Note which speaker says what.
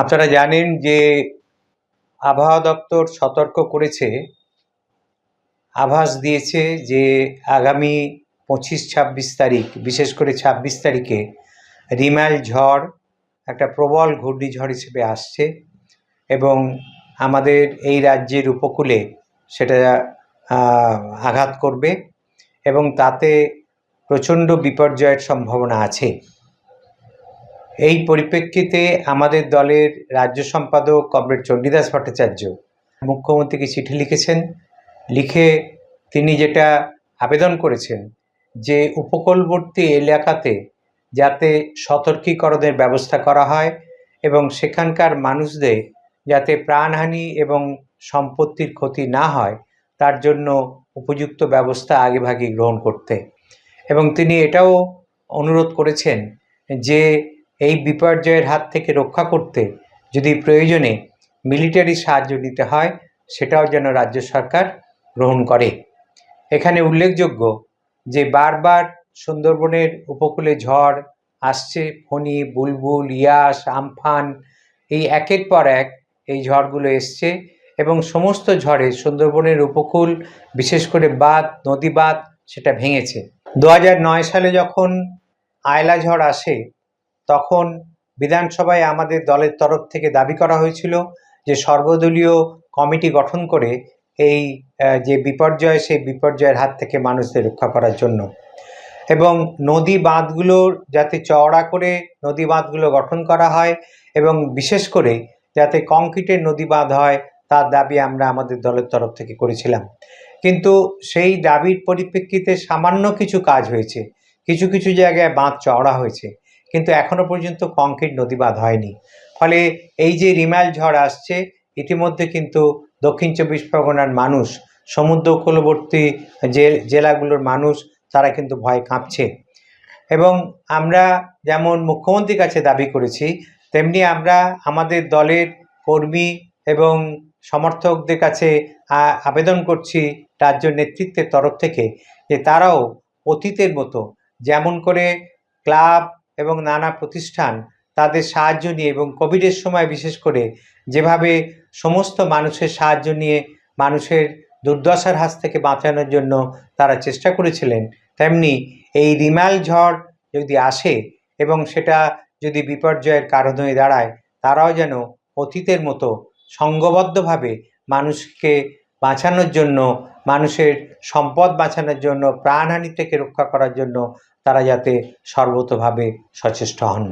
Speaker 1: আপনারা জানেন যে আবহাওয়া দপ্তর সতর্ক করেছে, আভাস দিয়েছে যে আগামী পঁচিশ ছাব্বিশ তারিখ, বিশেষ করে ছাব্বিশ তারিখে রিমাল ঝড়, একটা প্রবল ঘূর্ণিঝড় হিসেবে আসছে এবং আমাদের এই রাজ্যের উপকূলে সেটা আঘাত করবে এবং তাতে প্রচণ্ড বিপর্যয়ের সম্ভাবনা আছে। এই পরিপ্রেক্ষিতে আমাদের দলের রাজ্য সম্পাদক কমরেড চণ্ডীদাস ভট্টাচার্য মুখ্যমন্ত্রীকে চিঠি লিখেছেন। লিখে তিনি যেটা আবেদন করেছেন যে উপকূলবর্তী এলাকাতে যাতে সতর্কীকরণের ব্যবস্থা করা হয় এবং সেখানকার মানুষদের যাতে প্রাণহানি এবং সম্পত্তির ক্ষতি না হয়, তার জন্য উপযুক্ত ব্যবস্থা আগেভাগে গ্রহণ করতে। এবং তিনি এটাও অনুরোধ করেছেন যে এই বিপর্যয়ের হাত থেকে রক্ষা করতে যদি প্রয়োজনে মিলিটারি সাহায্য নিতে হয়, সেটাও যেন রাজ্য সরকার গ্রহণ করে। এখানে উল্লেখযোগ্য যে বারবার সুন্দরবনের উপকূলে ঝড় আসছে, ফণি, বুলবুল, ইয়াস, আমফান, এই একের পর এক এই ঝড়গুলো এসছে এবং সমস্ত ঝড়ে সুন্দরবনের উপকূল, বিশেষ করে বাঁধ, নদী বাঁধ, সেটা ভেঙেছে। দু সালে যখন আয়লা ঝড় আসে তখন বিধানসভায় আমাদের দলের তরফ থেকে দাবি করা হয়েছিল যে সর্বদলীয় কমিটি গঠন করে এই যে বিপর্যয়, সেই বিপর্যয়ের হাত থেকে মানুষদের রক্ষা করার জন্য। এবং নদী বাঁধগুলো যাতে চওড়া করে নদী বাঁধগুলো গঠন করা হয় এবং বিশেষ করে যাতে কংক্রিটের নদী বাঁধ হয়, তার দাবি আমরা আমাদের দলের তরফ থেকে করেছিলাম। কিন্তু সেই দাবির পরিপ্রেক্ষিতে সামান্য কিছু কাজ হয়েছে। কিছু কিছু জায়গায় বাঁধ চওড়া হয়েছে। কিন্তু এখনও পর্যন্ত কংক্রিট নদী বাঁধ হয়নি। ফলে এই যে রিমাইল ঝড় আসছে, ইতিমধ্যে কিন্তু দক্ষিণ চব্বিশ পরগনার মানুষ, সমুদ্র উপকূলবর্তী যে জেলাগুলোর মানুষ, তারা কিন্তু ভয় কাঁপছে। এবং আমরা যেমন মুখ্যমন্ত্রীর কাছে দাবি করেছি, তেমনি আমরা আমাদের দলের কর্মী এবং সমর্থকদের কাছে আবেদন করছি রাজ্য নেতৃত্বের তরফ থেকে যে তারাও অতীতের মতো যেমন করে ক্লাব এবং নানা প্রতিষ্ঠান তাদের সাহায্য নিয়ে এবং কোভিডের সময় বিশেষ করে যেভাবে সমস্ত মানুষের সাহায্য নিয়ে মানুষের দুর্দশার হাত থেকে বাঁচানোর জন্য তারা চেষ্টা করেছিলেন, তেমনি এই রিমাল ঝড় যদি আসে এবং সেটা যদি বিপর্যয়ের কারণ হয়ে দাঁড়ায়, তারাও যেন অতীতের মতো সংঘবদ্ধভাবে মানুষকে বাঁচানোর জন্য, মানুষের সম্পদ বাঁচানোর জন্য প্রাণহানি থেকে রক্ষা করার জন্য তারা যাতে সর্বতভাবে সচেষ্ট হন।